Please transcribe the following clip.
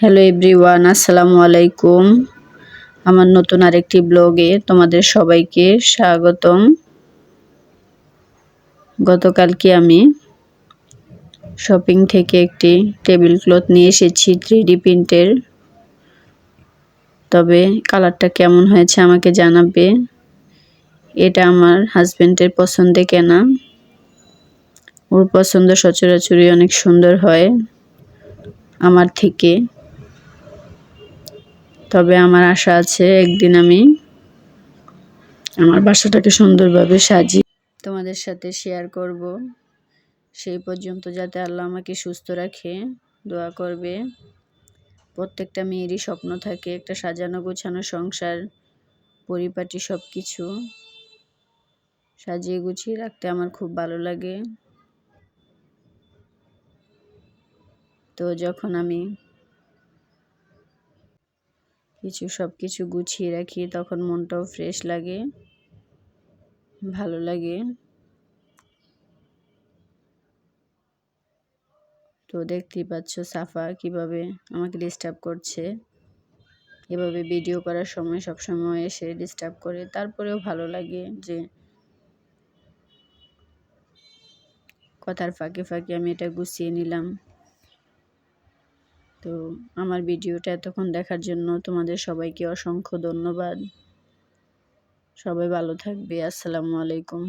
Hello everyone, আসসালামু আলাইকুম। আমার নতুন আরেকটি ব্লগে তোমাদের সবাইকে স্বাগতম। গতকালকে আমি শপিং থেকে একটি টেবিল ক্লথ নিয়ে এসেছি থ্রি ডি প্রিন্টের। তবে কালারটা কেমন হয়েছে আমাকে জানাবে। এটা আমার হাজব্যান্ডের পছন্দে কেনা। ওর পছন্দ সচরাচরই অনেক সুন্দর হয়। আমার থেকে তবে আমার আশা আছে একদিন আমি আমার বাসাটাকে সুন্দরভাবে সাজি তোমাদের সাথে শেয়ার করব। সেই পর্যন্ত যাতে আল্লাহ আমাকে সুস্থ রাখে, দোয়া করবে। প্রত্যেকটা মেয়েরই স্বপ্ন থাকে একটা সাজানো গোছানো সংসার, পরিপাটি সব কিছু সাজিয়ে গুছিয়ে রাখতে আমার খুব ভালো লাগে। তো যখন আমি কিছু সব কিছু গুছিয়ে রাখি, তখন মনটাও ফ্রেশ লাগে, ভালো লাগে। তো দেখতেই পাচ্ছ সাফা কীভাবে আমাকে ডিস্টার্ব করছে। এভাবে ভিডিও করার সময় সব সময় এসে ডিস্টার্ব করে, তারপরেও ভালো লাগে যে কথার ফাঁকে ফাঁকে আমি এটা গুছিয়ে নিলাম। তো আমার ভিডিওটা এতক্ষণ দেখার জন্য তোমাদের সবাইকে অসংখ্য ধন্যবাদ। সবাই ভালো থাকবে। আসসালামু আলাইকুম।